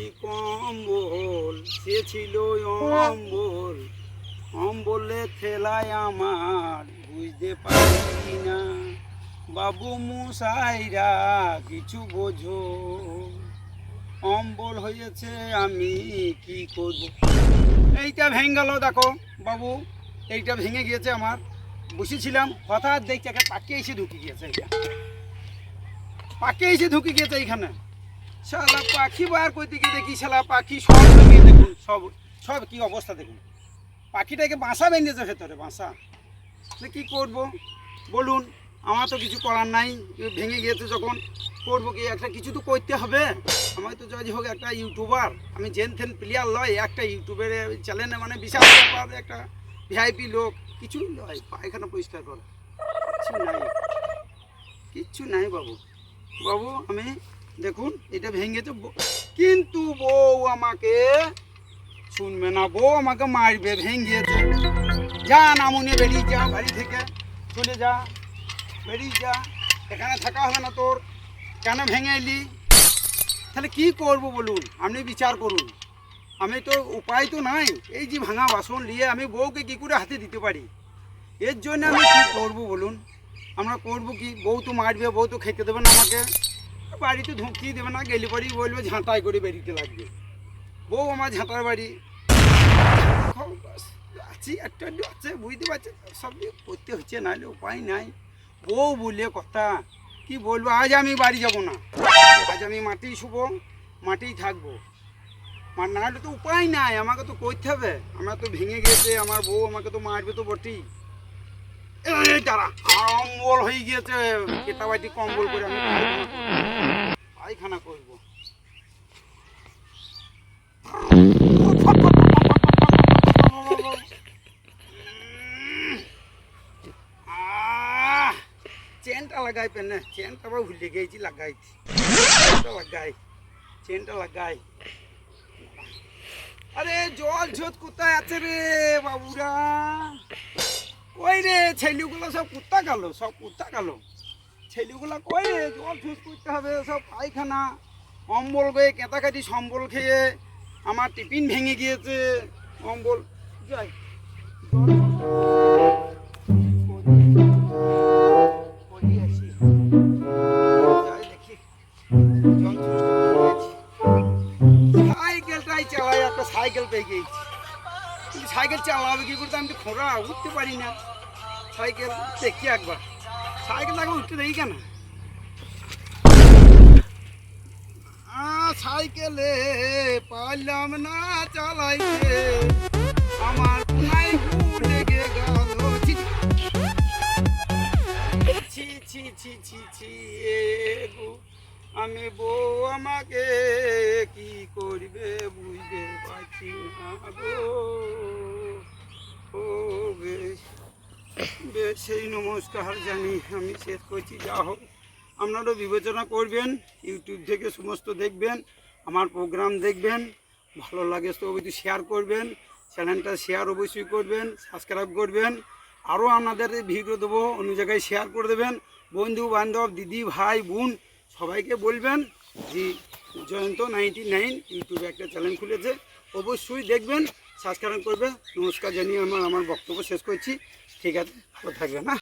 কি কম্বল, সে ছিল অম্বল। অম্বলে খেলায় আমার বুঝতে পারি না। বাবু মুসাইরা কিছু বোঝো। অম্বল হয়েছে, আমি কি করব? এইটা ভেঙে গেল, দেখো বাবু, এইটা ভেঙে গিয়েছে আমার। বসেছিলাম, হঠাৎ দেখছি একটা পাকে এসে ঢুকে গিয়েছে এইটা। পাকে এসে ঢুকে গিয়েছে এইখানে। শালা পাখি বার করতে গিয়ে দেখি, শালা পাখি সব দেখুন, সব সব কি অবস্থা দেখুন। পাখিটাকে বাসা বেঁধেছে ভেতরে, বাসা। কী করব? বলুন, আমার তো কিছু করার নাই ভেঙে গিয়েছে যখন। করব কি? একটা কিছু তো করতে হবে। আমার তো যাই হোক, একটা ইউটিউবার আমি জেন থেন প্লেয়ার লয়, একটা ইউটিউবের চ্যানেলে মানে বিশাল ব্যাপার, একটা ভিআইপি লোক। কিছুই লয়, পায়খানা পরিষ্কার কর। কিছু নাই। কিচ্ছু নাই বাবু। বাবু, আমি দেখুন, এটা ভেঙেছে কিন্তু বউ আমাকে শুনবে না, বউ আমাকে মারবে ভেঙেছে যা নামুনে বেরিয়ে যা বাড়ি থেকে, চলে যা, বেরিয়ে যা, এখানে থাকা হবে না তোর। কেন ভেঙে এলি? তাহলে কি করব বলুন? আপনি বিচার করুন। আমি তো উপায় তো নাই। এই যে ভাঙা বাসন নিয়ে আমি বউকে কি করে হাতে দিতে পারি? এর জন্য আমি কি করব বলুন? আমরা করব কি? বউ তো মারবে, বউ তো খেতে দেবে না আমাকে। বাড়িতে ঢুকিয়ে দেবে না, গেলে পরেই বলবে ঝাঁটাই করে বেরিতে লাগবে। বউ আমার ঝাঁটার বাড়ি। আছি, একটা আছে, বুঝতে পারছি, সব করতে হচ্ছে, নাহলে উপায় নাই। বউ বলে কথা, কি বলব, আজ আমি বাড়ি যাব না। আজ আমি মাটিই শুবো মাটিই থাকব। আর নাহলে তো উপায় নাই, আমাকে তো করতে হবে। আমার তো ভেঙে গেছে, আমার বউ আমাকে তো মারবে তো বটেই। দাঁড়া আমার অম্বল হয়ে গিয়েছে। কেটাবাটি কম্বল করে আমি পায়খানা করব। চেনটা লাগাই পেনে চেনটা আবার ভুলে গেছি, লাগাই। লাগাই, চেনটা লাগাই। আরে জল ঝোত কোথায় আছে রে বাবুরা? কই রে, ছেলেগুলো সব কুত্তা গেল, সব কুত্তা গেল। ছেলেগুলো কই রে, জল ঝোত করতে হবে, সব পায়খানা। অম্বল গয়ে কেতাকাটি সম্বল খেয়ে আমার টিফিন ভেঙে গিয়েছে, অম্বল। যাই। সাইকেলটাই চালাই একটা সাইকেল পেয়ে গেছি কিন্তু সাইকেল চালাবে কি করতে আমি তো খোঁড়া উঠতে পারি না। সাইকেল দেখি একবার। সাইকেল একবার উঠতে দেখি কেন? সাইকেলে পারলাম না চালাইতে। আমার পুনাই লেগে গেল। ছি, ছি। ছি ছি ছি আমি বউ আমাকে কি করবে বুঝতে পারছি না গো। সেই নমস্কার জানি আমি শেষ করছি। যা হোক, আপনারাও বিবেচনা করবেন, ইউটিউব থেকে সমস্ত দেখবেন, আমার প্রোগ্রাম দেখবেন, ভালো লাগে তো অবশ্যই শেয়ার করবেন, চ্যানেলটা শেয়ার অবশ্যই করবেন সাবস্ক্রাইব করবেন, আরও আপনাদের ভিডিও দেবো, অন্য জায়গায় শেয়ার করে দেবেন। বন্ধু বান্ধব দিদি, ভাই, বোন, সবাইকে বলবেন যে জয়ন্ত নাইনটি নাইন ইউটিউবে একটা চ্যানেল খুলেছে। অবশ্যই দেখবেন, সাবস্ক্রাইব করবে নমস্কার জানিয়ে আমার আমার বক্তব্য শেষ করছি। ঠিক আছে থাকবে না হ্যাঁ?